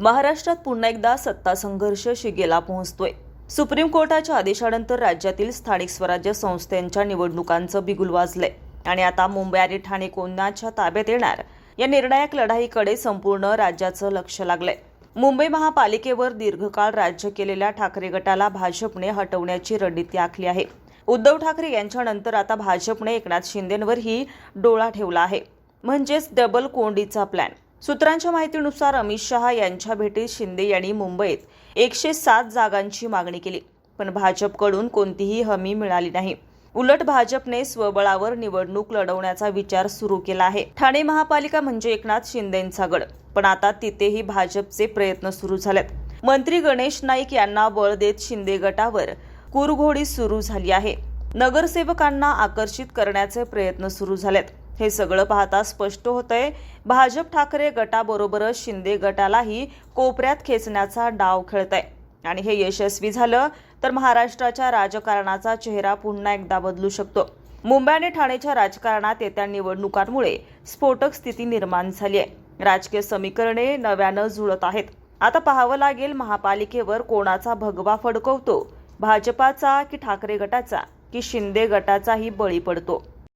महाराष्ट्रात पुन्हा एकदा सत्ता संघर्ष शिगेला पोहोचतोय. सुप्रीम कोर्टाच्या आदेशानंतर राज्यातील स्थानिक स्वराज्य संस्थांच्या निवडणुकांचं बिगुल वाजलंय. आणि आता मुंबई आणि ठाणे कोणाच्या ताब्यात येणार? या निर्णायक लढाईकडे संपूर्ण राज्याचं लक्ष लागलंय. मुंबई महापालिकेवर दीर्घकाळ राज्य केलेल्या ठाकरे गटाला भाजपने हटवण्याची रणनीती आखली आहे. उद्धव ठाकरे यांच्यानंतर आता भाजपने एकनाथ शिंदेंवरही डोळा ठेवला आहे. म्हणजेच डबल कोंडीचा प्लॅन सूत्रांच्या माहितीनुसार अमित शहा यांच्या भेटीत शिंदे यांनी मुंबईत एकशे सात जागांची मागणी केली पण भाजपकडून कोणतीही हमी मिळाली नाही. उलट भाजपने स्वबळावर निवडणूक लढवण्याचा विचार सुरू केला आहे. ठाणे महापालिका म्हणजे एकनाथ शिंदेंचा गड पण आता तिथेही भाजपचे प्रयत्न सुरू झालेत. मंत्री गणेश नाईक यांना बळ देत शिंदे गटावर कुरघोडी सुरू झाली आहे. नगरसेवकांना आकर्षित करण्याचे प्रयत्न सुरू झालेत. हे सगळं पाहता स्पष्ट होतंय. भाजप ठाकरे गटाबरोबरच शिंदे गटालाही कोपऱ्यात खेचण्याचा डाव खेळत आहे आणि हे यशस्वी झालं तर महाराष्ट्राच्या राजकारणाचा चेहरा पुन्हा एकदा बदलू शकतो. मुंबई आणि ठाणेच्या राजकारणात येत्या निवडणुकांमुळे स्फोटक स्थिती निर्माण झाली आहे. राजकीय समीकरणे नव्यानं जुळत आहेत. आता पाहावं लागेल महापालिकेवर कोणाचा भगवा फडकवतो. भाजपाचा की ठाकरे गटाचा की शिंदे गटाचाही बळी पडतो.